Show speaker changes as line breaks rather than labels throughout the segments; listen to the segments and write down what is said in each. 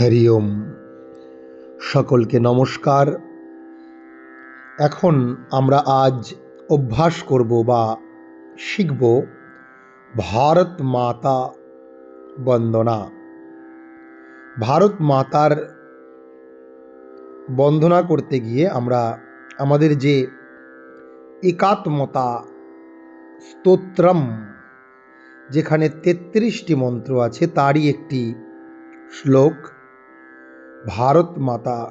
হরি ওম সকলকে নমস্কার। এখন আমরা আজ অভ্যাস করব বা শিখব ভারত মাতা বন্দনা। ভারত মাতার বন্দনা করতে গিয়ে আমরা আমাদের যে একাত্মতা স্তোত্রম, যেখানে তেত্রিশটি মন্ত্র আছে, তারই একটি শ্লোক। ভারত মাতা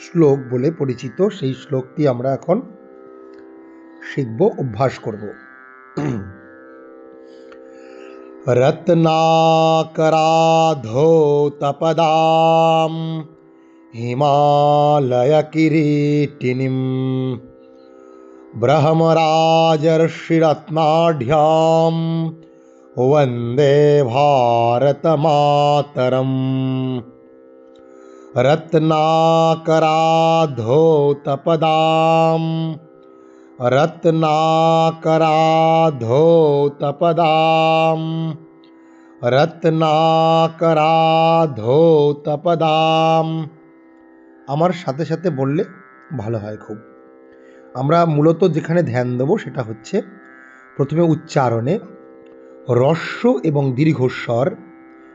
শ্লোক বলে পরিচিত, সেই শ্লোকটি আমরা এখন শিখব, অভ্যাস করব। রত্নাকরাধোতপদাম হিমালয় কিরীটিনিম ব্রহ্মরাজর্ষিরত্নাঢ্যাম वन्दे भारतमातरम् रत्नाकराधोतपदां रत्नाकराधोतपदां রত্নাকরাধোতপদাম আমার সাথে সাথে বললে ভালো হয় খুব আমরা মূলত যেখানে ধ্যান দেবো সেটা হচ্ছে প্রথমে উচ্চারণে রস্য এবং দীর্ঘস্বর,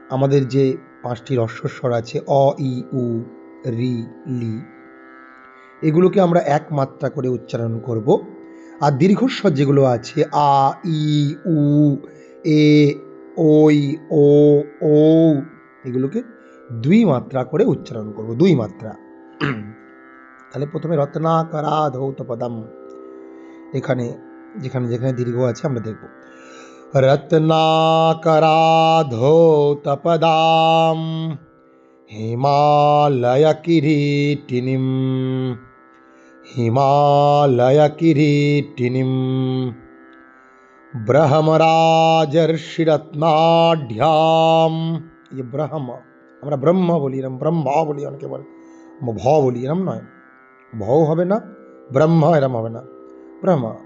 আমাদের যে পাঁচটি রস্যস্বর আছে, অ, ই, উ, রি, লি, এগুলোকে আমরা এক মাত্রা করে উচ্চারণ করব। আর দীর্ঘস্বর যেগুলো আছে, আ, ই, উ, এ, ওই, ও ও এগুলোকে দুই মাত্রা করে উচ্চারণ করব, দুই মাত্রা। তাহলে প্রথমে রত্নাকরা ধৌত পদম এখানে যেখানে যেখানে দীর্ঘ আছে, আমরা দেখব। রত্নাকরা ধৌত পদাম হিমালয় কিরীটিনিম হিমালয় কিরীটিনিম ব্রহ্মরাজর্ষিরত্নাঢ্যাম এই ব্রহ্ম আমরা ব্রহ্ম বলি এরম ব্রহ্মা বলি অনেকে বলে ভ বলি এরম নয় ভও হবে না ব্রহ্ম এরম হবে না ব্রহ্ম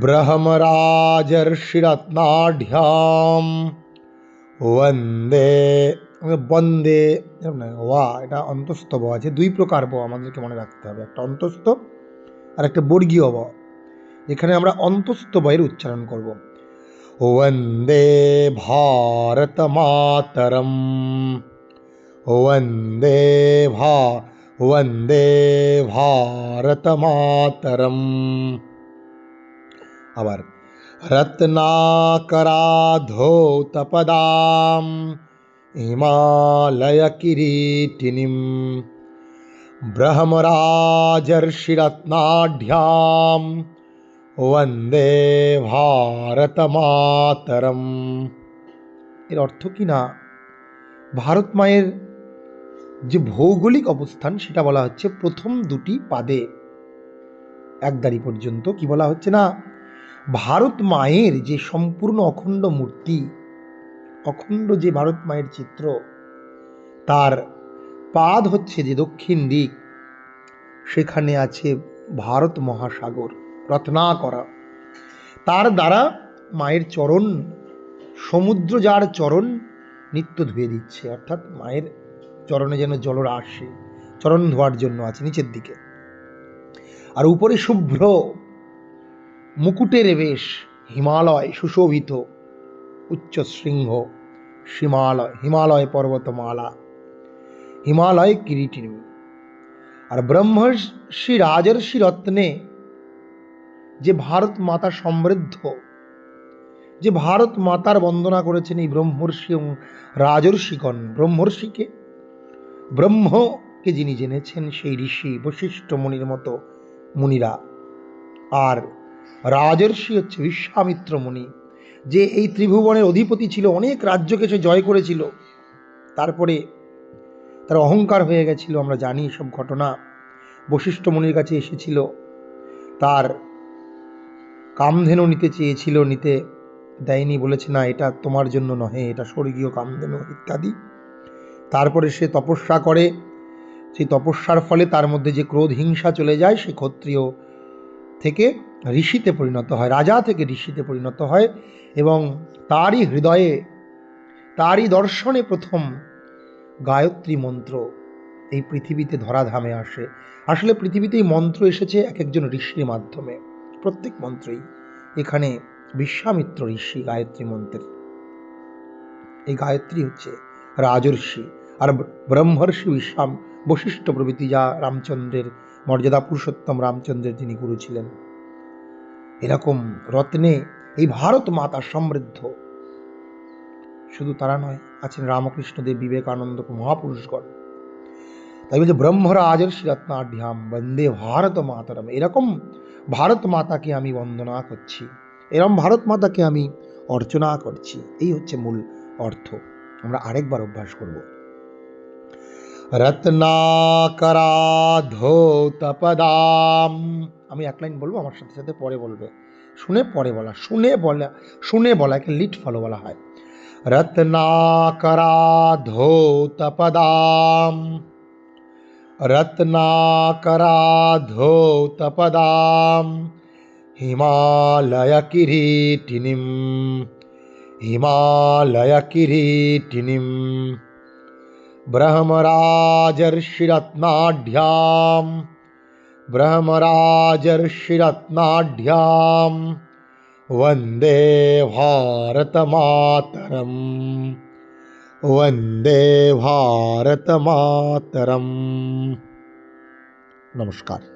ব্রহ্মরাজর্ষিরত্নাঢ্যাম বন্দে বন্দে এরম নয় ওয়া এটা অন্তস্থ ব আছে দুই প্রকার ব আমাদেরকে মনে রাখতে হবে একটা অন্তস্থ আর একটা বর্গীয় ব এখানে আমরা অন্তস্থ বয়ের উচ্চারণ করব वन्दे भारतमातरम् वन्दे भा वन्दे भारतमातरम् আবার, রত্নাকরাধৌতপদাম হিমালয় কিরীটিনিম ব্রহ্মরাজর্ষিরত্নাঢ্যাম বন্দে ভারত মাতরম এর অর্থ কি না? ভারত মায়ের যে ভৌগোলিক অবস্থান, সেটা বলা হচ্ছে প্রথম দুটি পাদে। এক দাড়ি পর্যন্ত কি বলা হচ্ছে না? ভারত মায়ের যে সম্পূর্ণ অখণ্ড মূর্তি, অখণ্ড যে ভারত মায়ের চিত্র, তার পাদ হচ্ছে যে দক্ষিণ দিক। সেখানে আছে ভারত মহাসাগর রত্না করা তার দ্বারা মায়ের চরণ, সমুদ্র যার চরণ, নিত্য ধুয়ে দিচ্ছে। অর্থাৎ মায়ের চরণে যেন জলরা আসে, চরণ ধোয়ার জন্য আছে নিচের দিকে। আর উপরে শুভ্র মুকুটের বেশ হিমালয় সুশোভিত, উচ্চ শৃঙ্গ হিমালয় হিমালয় পর্বতমালা, হিমালয় কিরিটিনী। আর ব্রহ্মর্ষি রাজর্ষি রত্নে যে ভারত মাতা সমৃদ্ধ, যে ভারত মাতার বন্দনা করেছেন এই ব্রহ্মর্ষি এবং রাজর্ষিগণ, ব্রহ্মর্ষিকে, ব্রহ্মকে যিনি জেনেছেন সেই ঋষি বশিষ্ঠ মুনির মতো মুনিরা। আর রাজর্ষি হচ্ছে বিশ্বামিত্র মুনি, যে এই ত্রিভুবনের অধিপতি ছিল, অনেক রাজ্যকে সে জয় করেছিল। তারপরে তার অহংকার হয়ে গেছিল, আমরা জানি সব ঘটনা। বশিষ্ঠ মুনির কাছে এসেছিল, তার কামধেনু নিতে চেয়েছিল, নিতে দেয়নি, বলেছে, না, এটা তোমার জন্য নহে, এটা স্বর্গীয় কামধেনু ইত্যাদি। তারপরে সে তপস্যা করে, সেই তপস্যার ফলে তার মধ্যে যে ক্রোধ হিংসা চলে যায়, সে ক্ষত্রিয় থেকে ঋষিতে পরিণত হয়, রাজা থেকে ঋষিতে পরিণত হয় এবং তারই হৃদয়ে, তারই দর্শনে প্রথম গায়ত্রী মন্ত্র এই পৃথিবীতে ধরাধামে আসে। আসলে পৃথিবীতে এই মন্ত্র এসেছে এক একজন ঋষির মাধ্যমে, প্রত্যেক মন্ত্রই। এখানে বিশ্বামিত্র ঋষি গায়ত্রী মন্ত্রের। এই গায়ত্রী হচ্ছে রাজর্ষি আর ব্রহ্মর্ষি বিশ্বাম বশিষ্ঠ প্রভৃতি যা রামচন্দ্রের মর্যাদা পুরুষোত্তম রামচন্দ্রের যিনি গুরু ছিলেন। এরকম রত্নে এই ভারত মাতা সমৃদ্ধ। শুধু তারা নয়, আছেন রামকৃষ্ণদেব বিবেকানন্দ মহাপুরুষগণ। তাই বলছে ব্রহ্মরাজর্ষি রত্নাঢ্যাম বন্দে ভারত মাতারম। এরকম ভারত মাতাকে আমি বন্দনা করছি। এরকম ভারত মাতাকে আমি অর্চনা করছি। এই হচ্ছে মূল অর্থ। আমরা আরেকবার অভ্যাস করব। রত্নাকরাধৌতপদাম। আমি এক লাইন বলব, আমার সাথে সাথে পরে বলবে। শুনে পরে বলা, শুনে বলা শুনে বলা, একে লিট ফলো বলা হয়। রত্নাকরাধৌতপদাম। রত্নাকরাধৌতপদাম। হিমালয় কিরীটিনিম হিমালয় কিরীটিনিম ब्रह्मराजर्षिरत्नाढ्याम्। ब्रह्मराजर्षिरत्नाढ्याम्। वंदे भारतमातरम्। वंदे भारतमातरम्। नमस्कार।